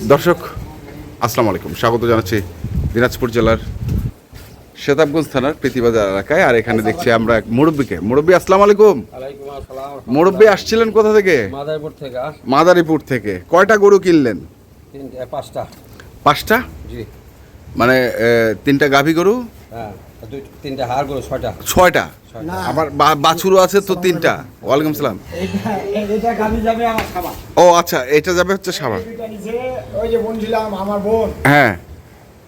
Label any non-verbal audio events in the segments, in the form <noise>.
দর্শক আসসালামু আলাইকুম। স্বাগত জানাচ্ছি দিনাজপুর জেলার শেতাবগঞ্জ থানার প্রীতিবাজার এলাকায়। আর এখানে দেখছি আমরা এক মুরব্বীকে। মুরব্বী আসসালামু আলাইকুম। মুরব্বী আসছিলেন কোথা থেকে? মাদারীপুর থেকে। মাদারীপুর থেকে। কয়টা গরু কিনলেন? তিনটে পাঁচটা। পাঁচটা? জি। মানে তিনটা গাভী গরু? হ্যাঁ হার গরু ছয়টা। ছয়টা? বা- বাছুরও আছে তো তিনটা। ওয়ালাইকুম সালাম আমার ও আচ্ছা এটা যাবে হচ্ছে নিচে ওই যে বলছিলাম আমার বোন। হ্যাঁ।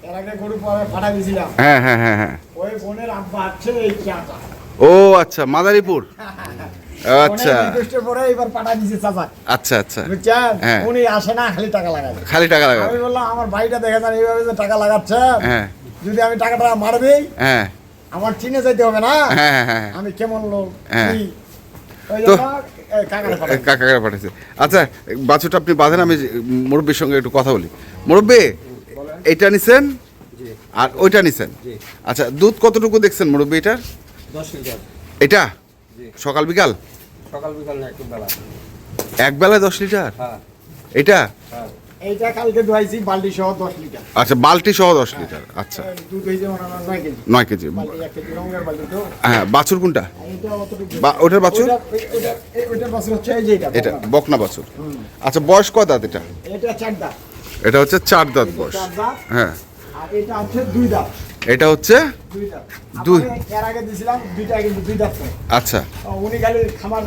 এর আগে গরু পরে পাঠা দিয়েছিলাম। হ্যাঁ হ্যাঁ হ্যাঁ হ্যাঁ। ওই বোনের আব্বা আছে এই চাচা। ও আচ্ছা মাদারীপুর? আচ্ছা। আচ্ছা আচ্ছা। হ্যাঁ। উনি আসে না খালি টাকা লাগাবে। খালি টাকা লাগাবে। আমি বললাম আমার ভাইটা দেখে যান এইভাবে যে টাকা লাগাচ্ছে হ্যাঁ। যদি আমি টাকাটা মার দিই হ্যাঁ। আমার চিনে যাইতে হবে না। হ্যাঁ আমি কেমন লোক তো- কাকাকে পাঠাইছে। আচ্ছা বাছুরটা আপনি বাঁধেন আমি মুরব্বীর সঙ্গে একটু কথা বলি। মুরব্বী এটা নিছেন? আর ওইটা নিছেন? আচ্ছা দুধ কতটুকু দেখছেন মুরব্বী এটার? এটা? সকাল বিকাল? সকাল বিকাল এক বেলায় দশ লিটার? হ্যাঁ। এটা? হ্যাঁ। এইটা কালকে ধোয়াইছি বাল্টি সহ দশ লিটার। আচ্ছা বালতি সহ দশ লিটার আচ্ছা। দুধ হয় নয় কেজি। নয় কেজি। হ্যাঁ বাছুর কোনটা? ওটার বাছুর? ওইটার বাছুর হচ্ছে এই যে এটা, এটা বকনা। বাছুর। আচ্ছা বয়স কত দাঁত এটা? এটা চার দাঁত। এটা হচ্ছে চার দাঁত বয়স। হ্যাঁ। আর এটা হচ্ছে দুই দাঁত। এটা হচ্ছে দুই দাঁত। এর আগে দিছিলাম দুইটা কিন্তু দুই দাঁত আচ্ছা। উনি খালি খামার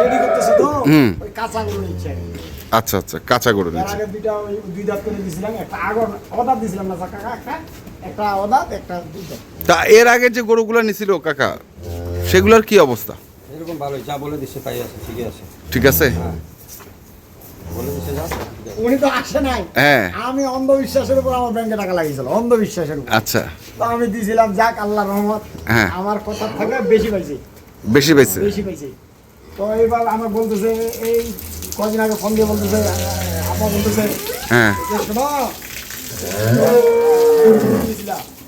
রেডি করতেছে তো। ওই কাঁচা গরু নিচ্ছে। আচ্ছা আচ্ছা কাঁচা গরু এর নিচ্ছে আগে দুইটা ওই দুই দাঁত করে দিছিলাম একটা আগর অদাত দিছিলাম না কাকা একটা একটা অদাত একটা দুই দাঁত। তা এর আগে যে গরুগুলো নিছিল কাকা সেগুলোর কি অবস্থা? এরকম ভালো যা বলে দিচ্ছে তাই আছে আছে। ঠিক আছে? হ্যাঁ। বলে দিচ্ছে যা ঠিক আছে। উনি তো আসে নাই। হ্যাঁ। আমি অন্ধবিশ্বাসের উপর আমার ব্যাংকে টাকা লাগিয়েছিল অন্ধবিশ্বাসের উপর। আচ্ছা। তো আমি দিয়েছিলাম যাক আল্লাহ রহমত হ্যাঁ। আমার কথা থেকে বেশি পাইছি। বেশি পেয়েছে বেশি পাইছি। তো এবার আমার বলতেছে এই কদিন আগে ফোন দিয়ে বলতেছে আপা বলতেছে হ্যাঁ। শোনো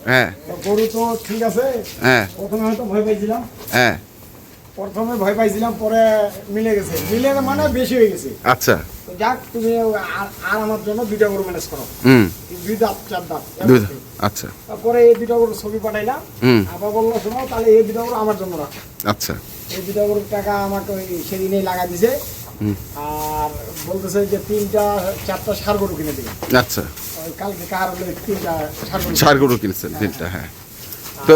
হ্যাঁ। গরু তো ঠিক আছে হ্যাঁ। প্রথমে হয়তো ভয় পাইছিলাম। হ্যাঁ। প্রথমে ভয় পাইছিলাম পরে মিলে গেছে। মিলে মানে বেশি হয়ে গেছে। আচ্ছা। যাক তুমি আর আমার জন্য দুইটা গরু ম্যানেজ করো। হুম। দুই দাঁত চার দাঁত। আচ্ছা। তারপরে এই দুটা গরু ছবি পাঠাইলাম। হুম। আবার বলল শোনো তাহলে এই দুটা গরু আমার জন্য রাখো। আচ্ছা। এই দুটা গরুর টাকা আমাকে ওই সেদিনেই লাগা দিছে। আর বলতেছে যে তিনটা চারটা সার গরু কিনে দিবে। আচ্ছা। কালকে কার হলো তিনটা সার গরু কিনছেন তিনটা হ্যাঁ। তো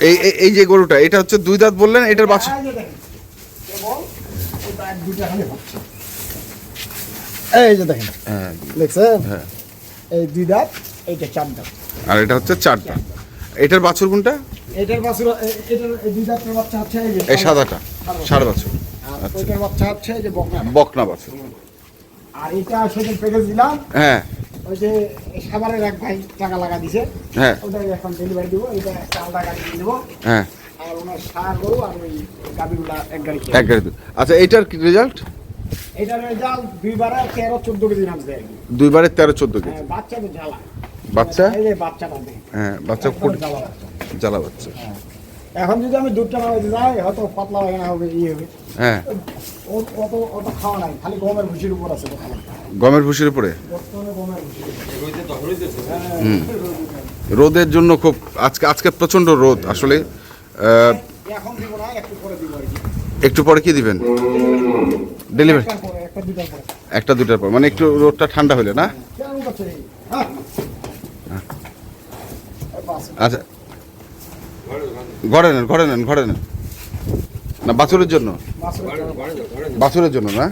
এই এই- যে গরুটা এটা হচ্ছে দুই দাঁত বললেন এটার বাছুর? এই যে দেখেন, হ্যাঁ। দেখছেন? হ্যাঁ। এই দুই দাঁত এইটা চার দাঁত। আর এটা হচ্ছে চার দাঁত। এটার বাছুর কোনটা? এটার বাছুর এটার দুই দাঁতের বাচ্চা হচ্ছে এই যে এই সাদাটা সার বাছুর। ওইটার বাচ্চা হচ্ছে যে বকনা বকনা বাছুর আর এটা সেদিন প্যাকেজ দিলাম। হ্যাঁ। ওই যে সাবারের এক ভাই টাকা লাগা দিছে। হ্যাঁ। ওটা এখন ডেলিভারি দিব এটা একটা আলাদা গাড়ি দিয়ে দেবো। হ্যাঁ। আর ওনার সার গরু আর ওই গাবিগুলা এক গাড়ি এক গাড়ি। আচ্ছা কি রেজাল্ট এটার রেজাল্ট দুইবারে তেরো চোদ্দ কেজি নামছে আর দুইবারে তেরো চোদ্দ কেজি। হ্যাঁ, বাচ্চা তো জ্বালা। বাচ্চা? বাচ্চাটা হ্যাঁ বাচ্চা জ্বালা বাচ্চা। এখন যদি আমি দুধটা নামাইতে যাই হয়তো পাতলা বাগানা হবে ইয়ে হবে। হ্যাঁ। অত অত খাওয়া নাই খালি গমের ভুষির উপর আছে গমের ভুষির উপরে? বর্তমানে গমের ভুষির উপর। এগুলোতে তো হইতেছে হুম। রোদের জন্য খুব আজকে আজকে প্রচণ্ড রোদ আসলে একটু পরে কি। দিবেন? ডেলিভারি একটা দুটার পরে। মানে একটু রোদটা ঠান্ডা হইলে না? হ্যাঁ বাস। আচ্ছা ঘরে নেন ঘরে নেন ঘরে নেন। না, বাছুরের জন্য? বাছুরের জন্য না।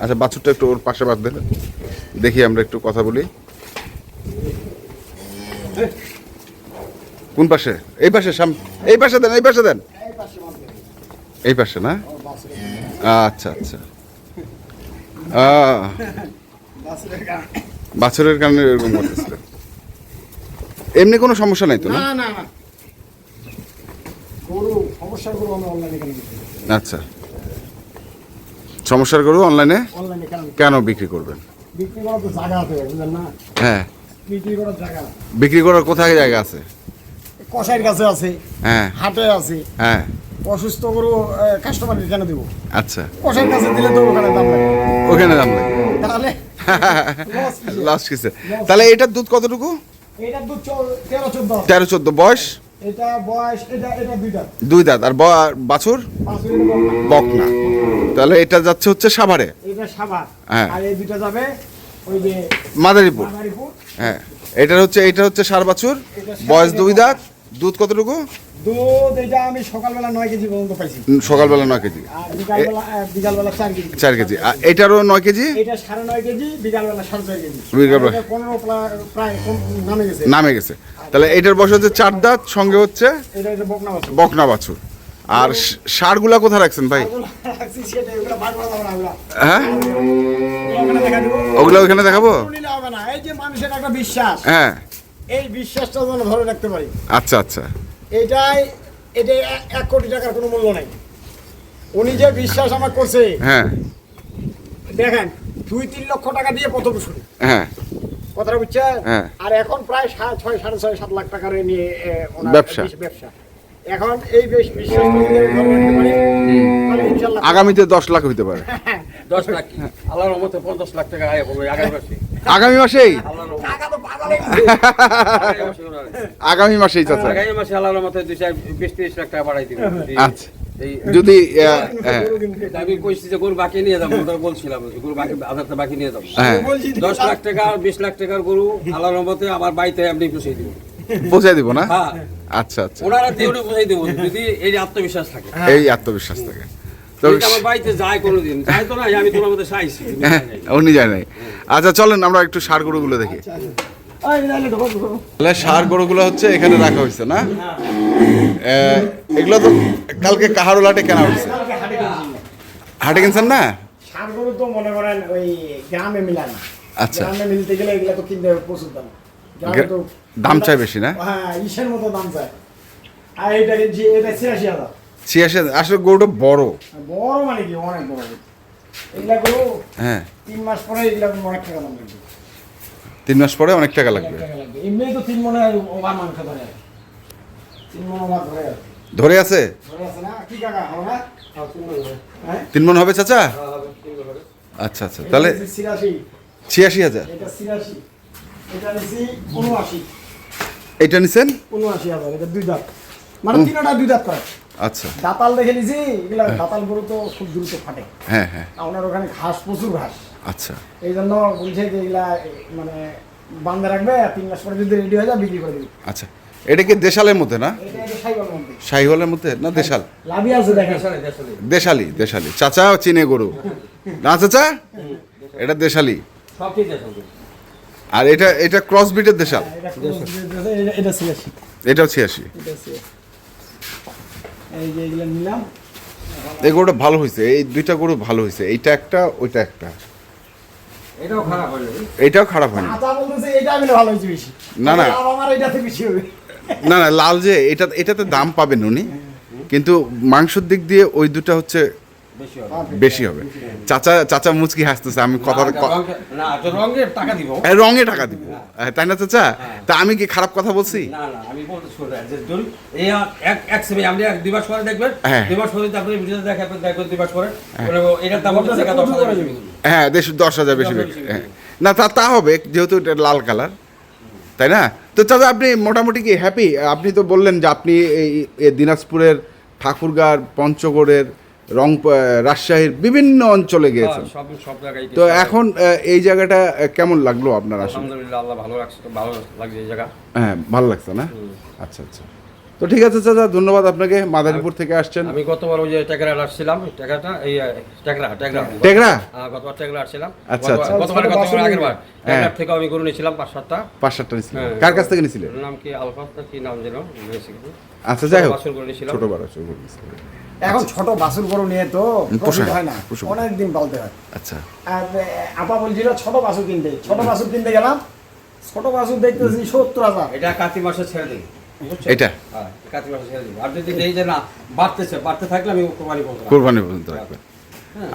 আচ্ছা বাছুরটা একটু ওর পাশে বাঁধ দেন দেখি আমরা একটু কথা বলি। কোন পাশে? এই পাশে, সাম, এই পাশে দেন, এই পাশে দেন। এই পাশে না? আচ্ছা আচ্ছা। বাছুরের কারণে এরকম এমনি কোনো সমস্যা নাই তো না। গরু সমস্যার গরু আমরা অনলাইনে কেন আচ্ছা। সমস্যার গরু অনলাইনে অনলাইনে কেন বিক্রি করবেন? বিক্রি করার তো জায়গা আছে বুঝলেন না? হ্যাঁ। বিক্রি করার জায়গা বিক্রি করার কোথায় জায়গা আছে? কষাইয়ের কাছে আছে হ্যাঁ। হাটে আছে। হ্যাঁ। অসুস্থ গরু কাস্টমারকে কেন দিব? আচ্ছা। কষাইয়ের কাছে দিলে তো ওখানে দাম লাগে। ওখানে দাম লাগে। তাহলে <laughs> লাস্ট কিসে তাহলে এটার দুধ কতটুকু? এটার দুধ তেরো চোদ্দ বয়স? এটা বয়স এটা এটা দুইটা। দুই দাঁত আর ব- বাছুর? বকনা। তাহলে এটা যাচ্ছে হচ্ছে সাভারে? এটা সাভার। হ্যাঁ। আর এই দুইটা যাবে ওই যে মাদারীপুর। মাদারীপুর। হ্যাঁ। এটা হচ্ছে এটা হচ্ছে সার বাছুর। বয়স দুই দাঁত। দুধ কতটুকু? দুধ এটা আমি সকালবেলা নয় কেজি পর্যন্ত পাইছি। সকালবেলা নয় কেজি। বিকালবেলা চার কেজি। চার কেজি। আর এটারও নয় কেজি? এটা সাড়ে নয় কেজি বিকালবেলা সাড়ে ছয় কেজি। বিকালবেলা- পনেরো প্রায় নামে গেছে। নামে গেছে। তাহলে এটার বয়স হচ্ছে চার দাঁত সঙ্গে হচ্ছে এটা বকনা বাছুর। বকনা বাছুর। আর ষাঁড়গুলা কোথায় রাখছেন ভাই। হ্যাঁ? ওগুলো ওখানে দেখাবো? হ্যাঁ। এই বিশ্বাসটা যেন ধরে রাখতে পারি। আচ্ছা আচ্ছা। এটাই এটা এক কোটি টাকার কোনো মূল্য নাই। উনি যে বিশ্বাস আমার করছে হ্যাঁ। দেখেন দুই তিন লক্ষ টাকা দিয়ে প্রথম শুরু হ্যাঁ। কথাটা বুঝছেন? হ্যাঁ। আর এখন প্রায় সাড়ে ছয় সাড়ে ছয় সাত লাখ টাকার নিয়ে ব্যবসা। ব্যবসা। এখন এই বেশ বিশ্বাস আগামীতে দশ লাখ হইতে পারে। দশ লাখ আল্লাহর রহমতে পঞ্চাশ লাখ টাকা আয় করবে আগামী মাসে। আগামী মাসেই। আগামী মাসে মাসেই চাচা আগামী মাসে আল্লাহর রহমতে দুই চার বিশ তিরিশ লাখ টাকা বাড়াই দিবে আচ্ছা। যদি হ্যাঁ। গরু কিনতে। আমি কইছি যে গরু বাকি নিয়ে যাব ওটা বলছিলাম গরু বাকি আধারটা বাকি নিয়ে যাব। হ্যাঁ। দশ লাখ টাকা বিশ লাখ টাকার গরু আল্লাহর রহমতে আমার বাড়িতে পুষিয়ে দিব পৌঁছাই দিব না? হ্যাঁ। আচ্ছা আচ্ছা। ওনারা দেবো যদি এই আত্মবিশ্বাস থাকে। এই আত্মবিশ্বাস থাকে। হ্যাঁ, উনি যায় নাই। আচ্ছা চলেন আমরা একটু সার গরুগুলো দেখি। ঢোকো, ঢোকো। তাহলে সার গরুগুলো হচ্ছে এখানে রাখা হয়েছে না? এগুলো তো কালকে কাহারোলাটে কেনা হয়েছে? হাটে কিনছেন না? গরু তো মনে করেন ওই গ্রামে মিলায় না। আচ্ছা। গ্রামে মিলতে গেলে এগুলো তো কিনতে হবে প্রচুর দাম। দাম চাই বেশি না? হ্যাঁ ইসের মতো দাম চাই আর এইটা এটা ছিয়াশি হাজার। ছিয়াশি আসলে গরুটা বড়। বড় মানে কি? অনেক বড় এগুলা গরু হ্যাঁ। তিন মাস পরে এগুলা অনেক টাকা দাম লাগবে। তিন মাস পরে অনেক টাকা লাগবে। এমনি তো তিন মনে ওভার মাংস ধরে তিন মন ওভার ধরে ধরে আছে? ধরে আছে না? কি কাকা হবে না? হ্যাঁ তিন মন হবে। চাচা? আচ্ছা আচ্ছা। তাহলে ছিয়াশি। হাজার। এটা ছিয়াশি। এটা উনআশি। নিছেন? উনআশি হাজার। এটা দুই দাঁত। মানে তিনটা দুই দাঁত করে। আচ্ছা। দাতাল দেখে নিছি এগুলা দাতাল গরু তো খুব দ্রুত ফাটে। হ্যাঁ হ্যাঁ। আর ওনার ওখানে ঘাস প্রচুর ঘাস। আচ্ছা। এই জন্য বলছে যে এগুলা মানে বান্ধে রাখবে আর তিন মাস পরে যদি রেডি হয়ে যায় বিক্রি করে দিবি। আচ্ছা। এটা কি দেশালের মধ্যে না? সাইবার মধ্যে। না দেশাল? দেশালে দেশালে। চাচা চিনে গরু। না চাচা? এটা দেশালি। সব ঠিক আছে আর এটা এটা ক্রস বিটের দেশাল? এটা ছিয়াশি। এটাও ছিয়াশি। এটা ছিয়াশি। এই যে এগুলো নিলাম। এই গরুটা ভালো হয়েছে এই দুইটা গরু ভালো হয়েছে এইটা একটা ওইটা একটা। এটাও খারাপ হলো এইটাও খারাপ হয়নি। আতা বলতেছে এটা আমি ভালো হয়েছে বেশি। না, না। আমার এটাতে বেশি হবে। না না লাল যে এটা এটাতে দাম পাবেন উনি। কিন্তু মাংসের দিক দিয়ে ওই দুটা হচ্ছে বেশি হবে। চাচা চাচা মুচকি হাসতেছে আমি কথা রঙে- টাকা দিব। রঙে টাকা দিব। হ্যাঁ, তাই না চাচা? তা আমি কি খারাপ কথা বলছি? হ্যাঁ। মানে দশ হাজার বেশি। হ্যাঁ দেশ দশ হাজার বেশি হ্যাঁ। না তা তা হবে যেহেতু এটা লাল কালার তাই না? তো চাচা আপনি মোটামুটি কি হ্যাপি আপনি তো বললেন যে আপনি এই এই দিনাজপুরের ঠাকুরগাঁর পঞ্চগড়ের রং রাজশাহীর বিভিন্ন অঞ্চলে গিয়েছেন। হ্যাঁ, তো এখন এই জায়গাটা কেমন লাগল আপনার আসলে? আলহামদুলিল্লাহ ভালো লাগছে এই জায়গা। হ্যাঁ ভালো লাগছে না? আচ্ছা আচ্ছা। তো ঠিক আছে চাচা ধন্যবাদ আপনাকে। মাদারীপুর থেকে আসছেন। আমি গতবার ওই যে টেকরা আসছিলাম টেকরাটা এই টেকরা টেকরা টেকরা হ্যাঁ, গতবার টেকরা আসছিলাম। আচ্ছা, আচ্ছা। গতবার গতবার আগের বার হ্যাঁ। টেকরার থেকে আমি গরু নিয়েছিলাম পাঁচ সাতটা। পাঁচ সাতটা নিয়েছিলেন। হ্যাঁ। কার কাছ থেকে নিয়েছিলেন? নাম কি আলফাস কি নাম যেন আচ্ছা যাই হোক। ছোট বড় ছোট। এখন ছোট বাছুর গরু নিয়ে তো প্রফিট হয় না। অনেক দিন পালতে হয়। আচ্ছা। আর আপা বলছিল ছোট বাছুর কিনতে। ছোট বাছুর কিনতে গেলাম। ছোট বাছুর দেখতেছি সত্তর হাজার। এটা কাতি মাসে ছেড়ে দিই। এটা? হ্যাঁ, কাতি মাসে ছেড়ে দিই। আর যদি এই যে না বাড়তেছে বাড়তে থাকলে আমি কোরবানি করব কোরবানি পর্যন্ত রাখবেন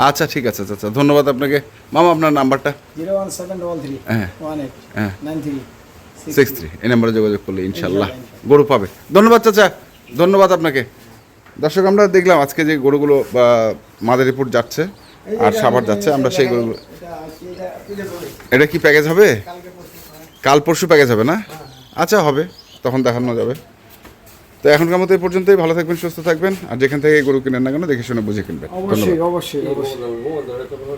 আচ্ছা ঠিক আছে আচ্ছা ধন্যবাদ আপনাকে। মামা আপনার নাম্বারটা? Zero one seven double three হ্যাঁ। ওয়ান এইট হ্যাঁ। Nine three six three. এই নাম্বারে যোগাযোগ করলে ইনশাল্লাহ ইনশাল্লাহ। গরু পাবে। ধন্যবাদ চাচা। ধন্যবাদ আপনাকে। দর্শক আমরা দেখলাম আজকে যে গরুগুলো বা মাদারীপুর যাচ্ছে আর সাভার যাচ্ছে আমরা সেই গরুগুলো এটা কি প্যাকেজ হবে? হ্যাঁ। কাল পরশু প্যাকেজ হবে না? আচ্ছা হবে। তখন দেখানো যাবে। তো এখনকার মতো এই পর্যন্তই। ভালো থাকবেন সুস্থ থাকবেন। আর যেখান থেকে গরু কিনেন না কেন দেখে শুনে বুঝে কিনবেন। অবশ্যই অবশ্যই অবশ্যই।